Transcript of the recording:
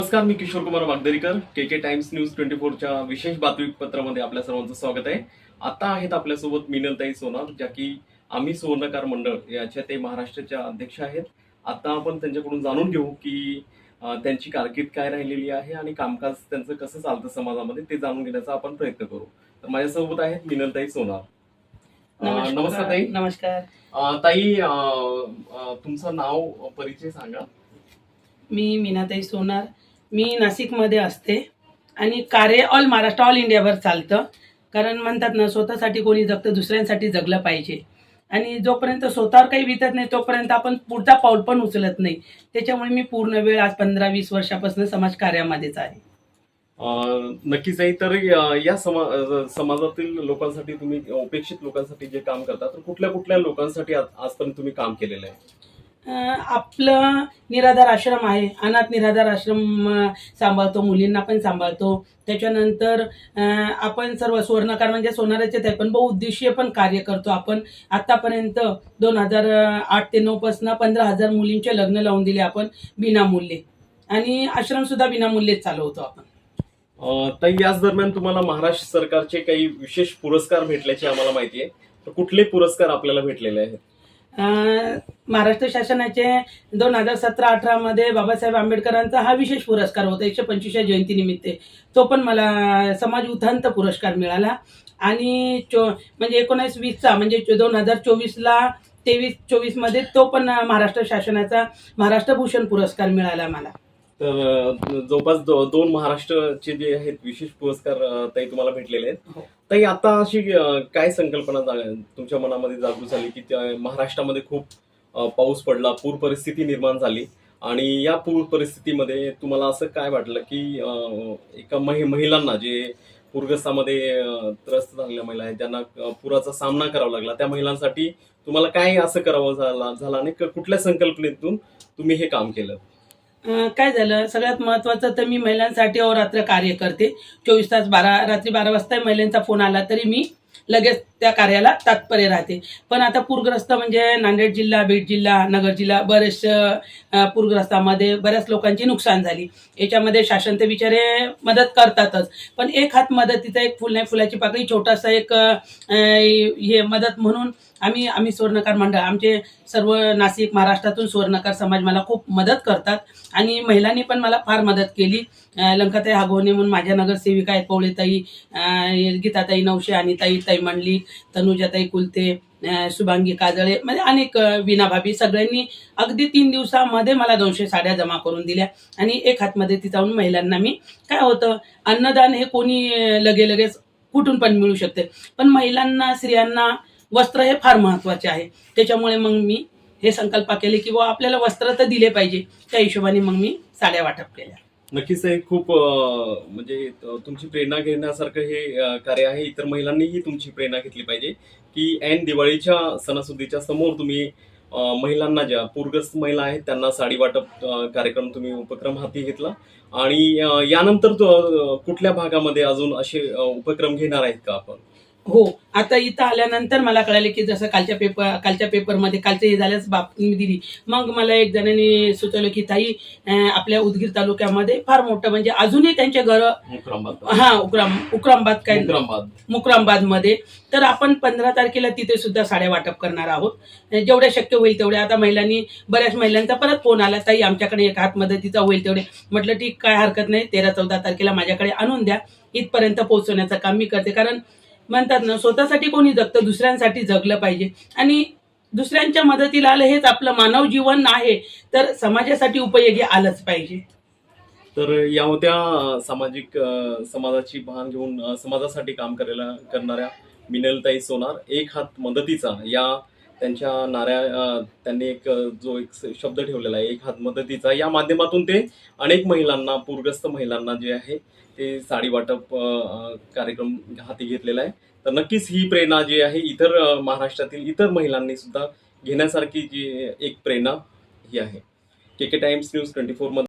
नमस्कार मी Kishore Kumar Wagdarikar. K K Times news twenty फोरच्या विशेष बातमीपत्रामध्ये आपल्या सर्वांचं स्वागत आहे. आता आहेत आपल्यासोबत मिनलताई सोनार ज्या की आम्ही सुवर्णकार मंडळ याच्या ते महाराष्ट्राच्या अध्यक्ष आहेत. आता आपण त्यांच्याकडून जाणून घेऊ की त्यांची कारकीर्द काय राहिलेली आहे आणि कामकाज त्यांचं कसं चालतं समाजामध्ये ते जाणून घेण्याचा आपण प्रयत्न करू. तर माझ्यासोबत आहेत मिनलताई सोनार. नमस्कार ताई. नमस्कार. ताई तुमचं नाव परिचय सांगा. मी मीनाताई सोनार. मी नाशिकमध्ये असते. आणि कार्य ऑल महाराष्ट्र ऑल इंडियावर चालतं. कारण म्हणतात ना स्वतःसाठी कोणी जगतं दुसऱ्यांसाठी जगलं पाहिजे. आणि जोपर्यंत स्वतःवर काही वितत नाही तोपर्यंत आपण पुढचा पाऊल पण उचलत नाही. त्याच्यामुळे मी पूर्ण वेळ आज पंधरा वीस वर्षापासून समाज कार्यामध्येच आहे नक्कीच आहे. तर या समा समाजातील लोकांसाठी तुम्ही उपेक्षित लोकांसाठी जे काम करता तर कुठल्या कुठल्या लोकांसाठी आजपर्यंत तुम्ही काम केलेलं आहे? आपलं निराधार आश्रम आहे. अनाथ निराधार आश्रम सांभाळतो. मुलींना पण सांभाळतो. त्याच्यानंतर आपण सर्व सुवर्णकार म्हणजे सोनाराचे ते पण बहुउद्देशीय पण कार्य करतो. आपण आतापर्यंत दोन हजार आठ ते नऊ पंधरा हजार मुलींचे लग्न लावून दिले आपण विनामूल्य आणि आश्रम सुद्धा विनामूल्यच चालवतो आपण. ताई याच दरम्यान तुम्हाला महाराष्ट्र सरकारचे काही विशेष पुरस्कार भेटल्याची आम्हाला माहिती आहे. तर कुठले पुरस्कार आपल्याला भेटलेले आहेत? महाराष्ट्र शासनाचे दोन हजार सतरा अठरामध्ये बाबासाहेब आंबेडकरांचा हा विशेष पुरस्कार होता एकशे पंचवीसच्या जयंतीनिमित्त. तो पण मला समाज उथांत पुरस्कार मिळाला. आणि चो म्हणजे एकोणीस वीसचा म्हणजे दोन हजार चोवीसला तेवीस चोवीसमध्ये तो पण महाराष्ट्र शासनाचा महाराष्ट्र भूषण पुरस्कार मिळाला मला. तर जवळपास दो- दोन महाराष्ट्राचे जे आहेत विशेष पुरस्कार ताई तुम्हाला भेटलेले आहेत हो. ताई आता अशी काय संकल्पना तुमच्या मनामध्ये जागृत झाली की त्या महाराष्ट्रामध्ये खूप पाऊस पडला पूर परिस्थिती निर्माण झाली आणि या पूर परिस्थितीमध्ये तुम्हाला असं काय वाटलं की एका महि महिलांना जे पूरग्रस्तामध्ये त्रस्त झालेल्या महिला आहेत ज्यांना अं, पुराचा सामना करावा लागला त्या महिलांसाठी तुम्हाला काय असं करावं झाला झालं आणि कुठल्या संकल्पनेतून तुम्ही हे काम केलं काय झालं? सगळ्यात महत्वाचं तर मी महिलांसाठी अहोरात्र कार्य करते. चोवीस तास बारा रात्री बारा वाजता महिलांचा फोन आला तरी मी लगेच त्या कार्याला तात्पर्य राहते. पण आता पूरग्रस्त म्हणजे नांदेड जिल्हा बीड जिल्हा नगर जिल्हा बरेच पूरग्रस्तामध्ये बऱ्याच लोकांची नुकसान झाली. याच्यामध्ये शासन ते बिचारे मदत करतातच. पण एक हात मदतीचा एक फुल नाही फुलाची पाकळी छोटासा एक हे मदत म्हणून आम्ही आम्ही स्वर्णकार मंडळ आमचे सर्व नाशिक महाराष्ट्रातून स्वर्णकार समाज मला खूप मदत करतात. आणि महिलांनी पण मला फार मदत केली. लंकाताई हागवणे म्हणून माझ्या नगरसेविका आहेत पवळेताई गीताताई नवशे आणि ताई ताई मंडली तनुजाताई कुलते शुभांगी काजळे म्हणजे अनेक अं, विना भाभी सगळ्यांनी अगदी तीन दिवसामध्ये मला दोनशे साड्या जमा करून दिल्या. आणि एक हातमध्ये ती जाऊन महिलांना मी काय होतं अन्नदान हे कोणी लगे लगेच कुठून पण मिळू शकते. पण महिलांना स्त्रियांना वस्त्र हे फार महत्त्वाचे आहे. त्याच्यामुळे मग मी हे संकल्प केले की बुवा आपल्याला वस्त्र तर दिले पाहिजे. त्या हिशोबाने मग मी साड्या वाटप केल्या. नक्कीच हे खूप म्हणजे तुमची प्रेरणा घेण्यासारखं हे कार्य आहे. इतर महिलांनीही तुमची प्रेरणा घेतली पाहिजे की ऐन दिवाळीच्या सणासुदीच्या समोर तुम्ही महिलांना ज्या पूरग्रस्त महिला आहेत त्यांना साडी वाटप कार्यक्रम तुम्ही उपक्रम हाती घेतला. आणि यानंतर कुठल्या भागामध्ये अजून असे उपक्रम घेणार आहेत का आपण? हो आता इथं आल्यानंतर मला कळाले की जसं कालच्या पेपर कालच्या पेपरमध्ये कालच्या हे झाल्यास बातमी दिली. मग मला एक जणांनी सुचवलं की ताई आपल्या उदगीर तालुक्यामध्ये फार मोठं म्हणजे अजूनही त्यांचे घर मुक्रामबाद. हा उक्राम उक्रामबाद काय? मुक्रामबाद. मुक्रामबादमध्ये तर आपण पंधरा तारखेला तिथे सुद्धा साड्या वाटप करणार आहोत. जेवढ्या शक्य होईल तेवढ्या. आता महिलांनी बऱ्याच महिलांचा परत फोन आला ताई आमच्याकडे एक हात मदतीचा होईल तेवढे. म्हटलं ठीक काय हरकत नाही. तेरा चौदा तारखेला माझ्याकडे आणून द्या. इथपर्यंत पोहोचवण्याचं काम मी करते. कारण म्हणतात ना स्वतःसाठी कोणी जगतं दुसऱ्यांसाठी जगलं पाहिजे. आणि दुसऱ्यांच्या मदतीला आलं हेच आपलं मानव जीवन आहे तर समाजासाठी उपयोगी आलंच पाहिजे. तर या होत्या सामाजिक समाजाची भान घेऊन समाजासाठी काम करायला करणाऱ्या मिनलताई सोनार एक हात मदतीचा या त्यांच्या नाऱ्या त्यांनी एक जो एक शब्द ठेवलेला आहे एक हात मदतीचा या माध्यमातून ते अनेक महिलांना पूरग्रस्त महिलांना जे आहे ते साडी वाटप कार्यक्रम हाती घेतलेला आहे. तर नक्कीच ही प्रेरणा जी आहे इतर महाराष्ट्रातील इतर महिलांनी सुद्धा घेण्यासारखी जी एक प्रेरणा ही आहे. K K Times news twenty फोरमध्ये